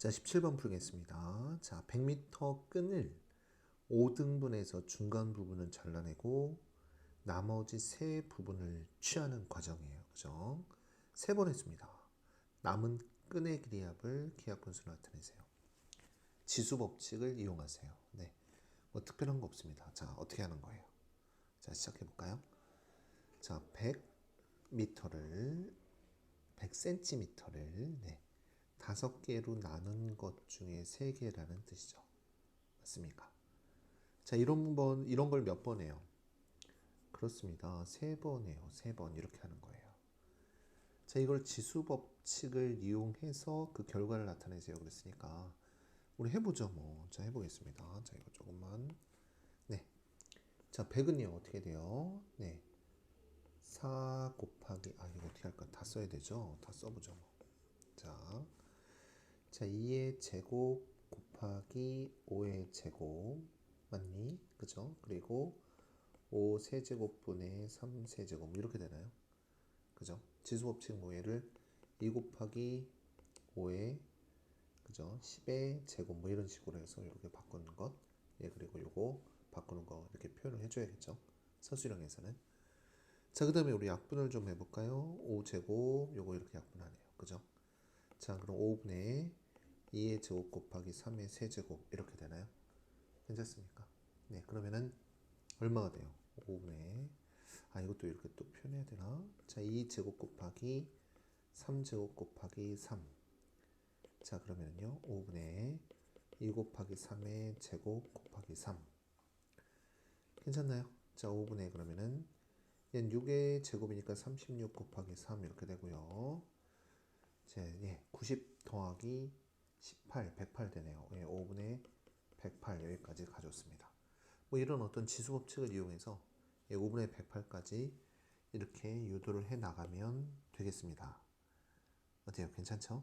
자, 17번 풀겠습니다. 자, 100m 끈을 5등분해서 중간 부분은 잘라내고 나머지 세 부분을 취하는 과정이에요. 그죠? 세 번 했습니다. 남은 끈의 길이 합을 기하분수로 나타내세요. 지수 법칙을 이용하세요. 네. 뭐 특별한 거 없습니다. 자, 어떻게 하는 거예요? 자, 시작해 볼까요? 자, 100m를 100cm를 네. 다섯 개로 나눈 것 중에 세 개라는 뜻이죠. 맞습니까? 자, 이런 번 이런 걸 몇 번 해요? 그렇습니다. 세 번 해요. 세 번 이렇게 하는 거예요. 자, 이걸 지수 법칙을 이용해서 그 결과를 나타내세요. 그랬으니까 우리 해보죠, 뭐. 자, 해보겠습니다. 자, 이거 조금만. 네. 자, 100은요, 어떻게 돼요? 네. 4 곱하기, 아, 이거 어떻게 할까? 다 써야 되죠? 다 써보죠, 뭐. 자, 자, 2의 제곱 곱하기 5의 제곱. 맞니? 그죠? 그리고 5 세제곱분의 3 세제곱. 이렇게 되나요? 그죠? 지수법칙 모예를 2 곱하기 5의 그죠? 10의 제곱 뭐 이런 식으로 해서 이렇게 바꾸는 것. 예, 그리고 요거 바꾸는 거 이렇게 표현을 해줘야겠죠. 서술형에서는. 자, 그 다음에 우리 약분을 좀 해볼까요? 5제곱, 요거 이렇게 약분하네요. 그죠? 자, 그럼 5분의 2의 제곱 곱하기 3의 세제곱 이렇게 되나요? 괜찮습니까? 네, 그러면은 얼마가 돼요? 5분의 아 이것도 이렇게 또 표현해야 되나? 자, 2제곱 곱하기 3제곱 곱하기 3. 자, 그러면은요. 5분의 2 곱하기 3의 제곱 곱하기 3. 괜찮나요? 자, 5분의 그러면은 얘는 6의 제곱이니까 36 곱하기 3 이렇게 되고요. 자, 예, 90 더하기 18, 108 되네요. 예, 5분의 108 여기까지 가져왔습니다. 뭐 이런 어떤 지수 법칙을 이용해서 예, 5분의 108까지 이렇게 유도를 해 나가면 되겠습니다. 어때요? 괜찮죠?